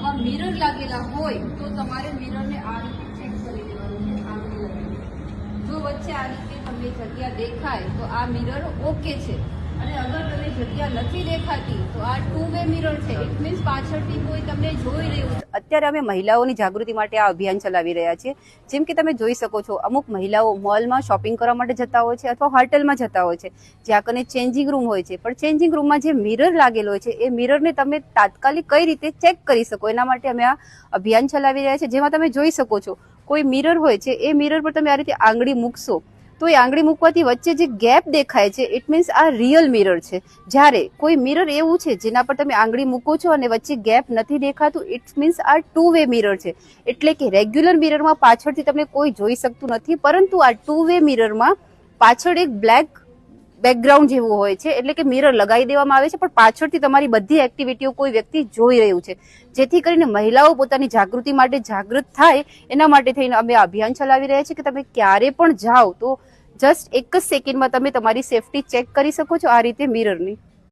આવા મિરર લાગેલા હોય તો તમારે મિરરને આ રીતે ચેક કરી લેવાનું છે, આ લગાવીને. જો વચ્ચે આ રીતે તમને જગ્યા દેખાય તો આ મિરર ઓકે છે અને અગર તમને જગ્યા નથી દેખાતી, તો આ ટુ વે મિરર છે. ઇટ મીન્સ પાછળથી કોઈ તમને જોઈ રહ્યું છે. અત્યારે અમે મહિલાઓની જાગૃતિ માટે આ અભિયાન ચલાવી રહ્યા છીએ. જેમ કે તમે જોઈ શકો છો, અમુક મહિલાઓ મોલમાં શોપિંગ કરવા માટે જતા હોય છે અથવા હોટલમાં જતા હોય છે. જ્યાં કને ચેન્જિંગ રૂમ હોય છે. પણ ચેન્જિંગ રૂમમાં જે મિરર લાગેલો હોય છે, એ મિરરને તમે તાત્કાલિક કઈ રીતે ચેક કરી શકો? એના માટે અમે આ અભિયાન ચલાવી રહ્યા છીએ. જેમાં તમે જોઈ શકો છો, કોઈ મિરર હોય છે, એ મિરર પર તમે આ રીતે આંગળી મૂકશો તો એ આંગળી મૂકવાથી વચ્ચે જે ગેપ દેખાય છે ઇટ મીન્સ આ રિયલ મિરર છે. જ્યારે કોઈ મિરર એવું છે, જેના પર તમે આંગળી મૂકો છો અને વચ્ચે ગેપ નથી દેખાતું ઇટ મીન્સ આ ટુ વે મિરર છે. એટલે કે રેગ્યુલર મિરરમાં પાછળથી તમને કોઈ જોઈ શકતું નથી, પરંતુ આ ટુ વે મિરરમાં પાછળ એક બ્લેક બેકગ્રાઉન્ડ જેવું હોય છે, એટલે કે મિરર લગાવી દેવામાં આવે છે, પણ પાછળથી તમારી બધી એક્ટિવિટીઓ કોઈ વ્યક્તિ જોઈ રહ્યું છે. જેથી કરીને મહિલાઓ પોતાની જાગૃતિ માટે જાગૃત થાય, એના માટે થઈને અમે અભિયાન ચલાવી રહ્યા છીએ કે તમે ક્યારે પણ જાઓ તો જસ્ટ એક જ સેકન્ડમાં તમે તમારી સેફટી ચેક કરી શકો છો આ રીતે મિરરની